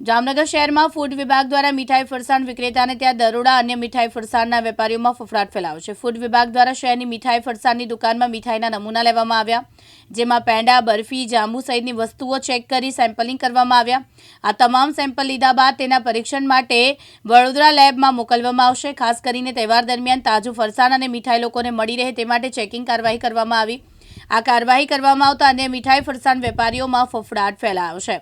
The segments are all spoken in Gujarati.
જામનગર શહેરમાં ફૂડ વિભાગ દ્વારા મીઠાઈ ફરસાણ વિક્રેતાને ત્યાં દરોડા અન્ય મીઠાઈ ફરસાણના વેપારીઓમાં ફફડાટ ફેલાયો છે. ફૂડ વિભાગ દ્વારા શહેરની મીઠાઈ ફરસાણની દુકાનમાં મીઠાઈના નમૂના લેવામાં આવ્યા, જેમાં પેંડા, બરફી, જાંબુ સહિતની વસ્તુઓ ચેક કરી સેમ્પલિંગ કરવામાં આવ્યા. આ તમામ સેમ્પલ લીધા બાદ તેના પરીક્ષણ માટે વડોદરા લેબમાં મોકલવામાં આવશે. ખાસ કરીને તહેવાર દરમિયાન તાજું ફરસાણ અને મીઠાઈ લોકોને મળી રહે તે માટે ચેકિંગ કાર્યવાહી કરવામાં આવી. આ કાર્યવાહી કરવામાં આવતા અન્ય મીઠાઈ ફરસાણ વેપારીઓમાં ફફડાટ ફેલાયો છે.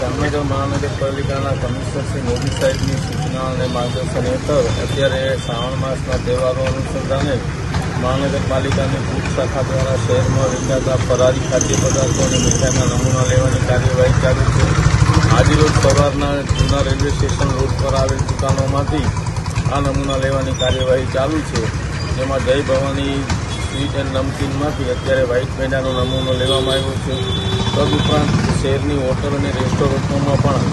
જામનગર મહાનગરપાલિકાના કમિશનર શ્રી મોદી સાહેબની સૂચના અને માર્ગદર્શન હેઠળ અત્યારે શ્રાવણ માસના તહેવારો અનુસંધાને મહાનગરપાલિકાની ભુજ શાખા દ્વારા શહેરમાં વેચાતા ફરારી ખાદ્ય પદાર્થો અને મીઠાઈના નમૂના લેવાની કાર્યવાહી ચાલુ છે. આજરોજ સવારના જૂના રેલવે સ્ટેશન રોડ પર આવેલ દુકાનોમાંથી આ નમૂના લેવાની કાર્યવાહી ચાલુ છે. જેમાં જય ભવાની સ્વીટ એન્ડ નમકીનમાંથી અત્યારે વ્હાઇટ પેંડાનો નમૂનો લેવામાં આવ્યો છે. તદુપરાંત શહેરની હોટલ અને રેસ્ટોરન્ટોમાં પણ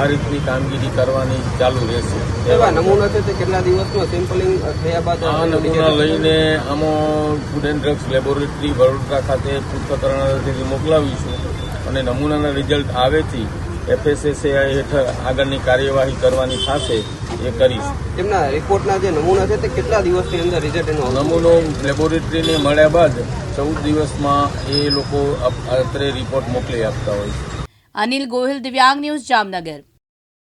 આ રીતની કામગીરી કરવાની ચાલુ રહેશે. એવા નમૂના છે તે કેટલા દિવસમાં સેમ્પલિંગ થયા બાદ આ નમૂના લઈને આમાં food and drugs laboratory Vadodara ખાતે પૃથ્થકરણથી મોકલાવીશું. અને નમૂનાના રિઝલ્ટ આવેથી એફએસએસએઆઈ હેઠળ આગળની કાર્યવાહી કરવાની થશે એ કરીશ. તેમના રિપોર્ટના જે નમૂના છે તે કેટલા દિવસની અંદર રિઝલ્ટ એનો? નમૂનો લેબોરેટરીને મળ્યા બાદ ચૌદ દિવસમાં એ લોકો અત્રે રિપોર્ટ મોકલી આપતા હોય છે. અનિલ ગોહિલ દિવ્યાંગ ન્યૂઝ જામનગર.